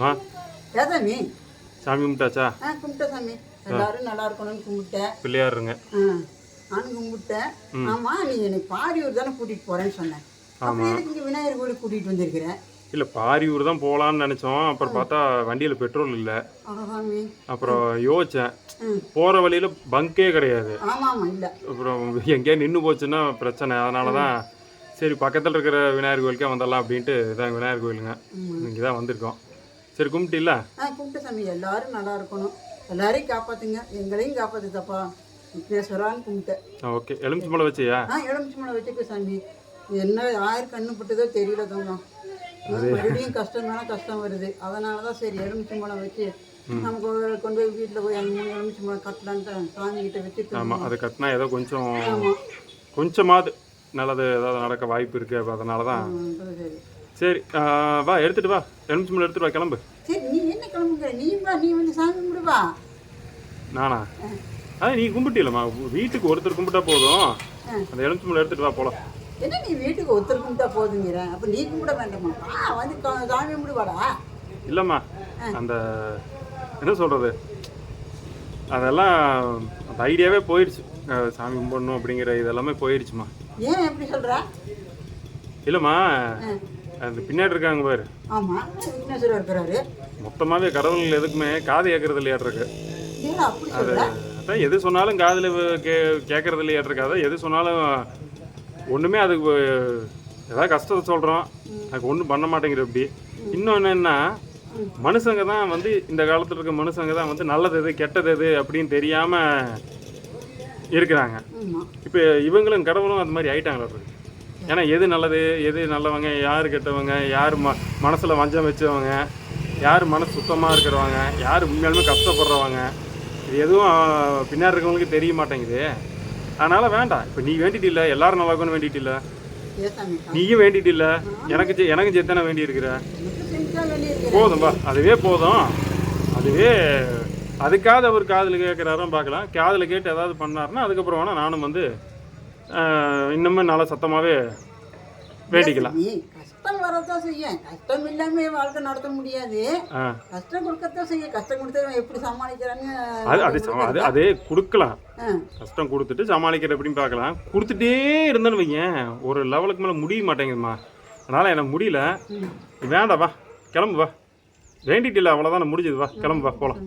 மா. ஏதாமி சாமி கும்பிட்டாச்சா? ஆ கும்பிட்டேன் சாமி. எல்லாரும் நல்லா இருக்கணும்னு கும்பிட்டேன். பிள்ளையாருங்க. நானும் கும்பிட்டேன். ஆமா நீ என்னை பாரியூர் தானே கூட்டிட்டு போறேன்னு சொன்னேன். அப்புறம் எதுக்கு இங்க விநாயகர் கோயிலுக்கு கூட்டிட்டு வந்திருக்கிறேன் இல்லை பாரியூர் தான் போகலான்னு நினச்சோம். அப்புறம் பார்த்தா வண்டியில் பெட்ரோல் இல்லை. சாமி. அப்புறம் யோசித்தேன். போகிற வழியில் பங்கே கிடையாது. அப்புறம் எங்கேயா நின்று போச்சுன்னா பிரச்சனை. அதனால தான் சரி பக்கத்தில் இருக்கிற விநாயகர் கோயிலுக்கே வந்துடலாம் அப்படின்ட்டு இதான் விநாயகர் கோயிலுங்க. இங்கே தான் வந்திருக்கோம். சரி கும்பிட்டில்ல ஆ கும்பிட்டேன் சாமி. எல்லாரும் நல்லா இருக்கணும். எல்லாரையும் காப்பாத்துங்க. எங்களையும் காப்பாத்து தப்பா விக்னேஸ்வரான்னு கும்பிட்டேன். ஓகே. எலுமிச்சி மலை வச்சியா? ஆ எலுமிச்சி மலை வச்சுக்க சாமி. என்ன ஆயிரம் கண்ணு பட்டுதோ தெரியல தங்கம். மறுபடியும் கஷ்டம் மேலே கஷ்டம் வருது. அதனால தான் சரி எலுமிச்சி மலை வச்சு நமக்கு கொண்டு போய் வீட்டில் போய் அந்த மூணு எலுமிச்சி மலை கட்டலான்ட்டு சாமி கிட்ட வச்சுட்டு ஆமாம் அது கட்டினா ஏதோ கொஞ்சம் கொஞ்சமாவது நல்லது ஏதாவது நடக்க வாய்ப்பு இருக்குது அதனால தான் சரி. சரி வா எடுத்துட்டு வா. எலுமிச்சி மலை எடுத்துட்டு வா கிளம்பு. சரி நீ என்ன கிளம்புங்கிற நீ வா நீ வந்து சாமி கும்பிடுவா நானா? ஆ. நீ கும்பிட்டில்லம்மா. வீட்டுக்கு ஒருத்தர் கும்பிட்டா போதும். அந்த எலுமிச்சி மலை எடுத்துட்டு வா போலாம். என்ன நீ வீட்டுக்கு ஒருத்தர் கும்பிட்டா போதுங்கிற? அப்போ நீ கும்பிட வேண்டாமா? வந்து சாமி கும்பிடுவாடா இல்லைம்மா. அந்த என்ன சொல்கிறது அதெல்லாம் அந்த ஐடியாவே போயிடுச்சு. சாமி கும்பிடணும் அப்படிங்கிற இதெல்லாமே போயிடுச்சுமா ஏன் எப்படி சொல்ற? இல்லைம்மா. அந்த பின்னாடி இருக்காங்க பாரு. ஆமா விக்னேஸ்வரர் இருக்கிறாரு. மொத்தமாகவே கடவுள் எதுக்குமே காது கேட்கறது இல்லையாட்டிருக்கு சொல்ற அதான் எது சொன்னாலும் காதில் கே கேட்கறது இல்லையாட்டிருக்கு அதான் எது சொன்னாலும் ஒன்றுமே அதுக்கு ஏதாவது கஷ்டத்தை சொல்கிறோம் அதுக்கு ஒன்றும் பண்ண மாட்டேங்குது அப்படி. இன்னொன்று என்ன மனுஷங்க தான் வந்து இந்த காலத்தில் இருக்க மனுஷங்க தான் வந்து நல்லது எது கெட்டது எது அப்படின்னு தெரியாமல் இருக்கிறாங்க. இப்போ இவங்களும் கடவுளும் அது மாதிரி ஆயிட்டாங்களா ஏன்னா எது நல்லது எது நல்லவங்க யார் கெட்டவங்க யார் ம மனசில் வஞ்சம் வச்சவங்க யார் மனசு சுத்தமாக இருக்கிறவங்க யார் உண்மையாலுமே கஷ்டப்படுறவங்க இது எதுவும் பின்னாடி இருக்கவங்களுக்கு தெரிய மாட்டேங்குது. அதனால் வேண்டாம். இப்போ நீ வேண்டிட்டு இல்லை எல்லாரும் நல்லா இருக்கணும்னு வேண்டிட்டு இல்லை. நீயும் வேண்டிட்டு இல்லை. எனக்கு எனக்கு சேர்த்தானே வேண்டி இருக்கிற போதும்பா அதுவே போதும். அதுவே அதுக்காவது அவர் காதில் கேட்குறாரும் பார்க்கலாம் காதில் கேட்டு ஏதாவது பண்ணாருன்னா அதுக்கப்புறம் வேணால் நானும் வந்து இன்னுமே நல்லா சத்தமாகவே வேண்டிக்கலாம் நீ கஷ்டம் வரதான் செய்யும். கஷ்டம் இல்லாம வாழ்க்கை நடத்த முடியாது. கஷ்டம் கொடுக்கத்தான் செய்யும். கஷ்டம் கொடுத்தவன் எப்படி சமாளிக்கிறான்னு அது அது கொடுக்கலாம். கஷ்டம் கொடுத்துட்டு சமாளிக்கிற எப்படின்னு பார்க்கலாம். கொடுத்துட்டே இருந்தேன்னு வையேன். ஒரு லெவலுக்கு மேலே முடிய மாட்டேங்குதும்மா. அதனால் எனக்கு முடியல. வேண்டாம் வா. கிளம்பு வா. வேண்டிட்டு இல்லை அவ்வளோதான் முடிஞ்சது வா. கிளம்பு வா போகலாம்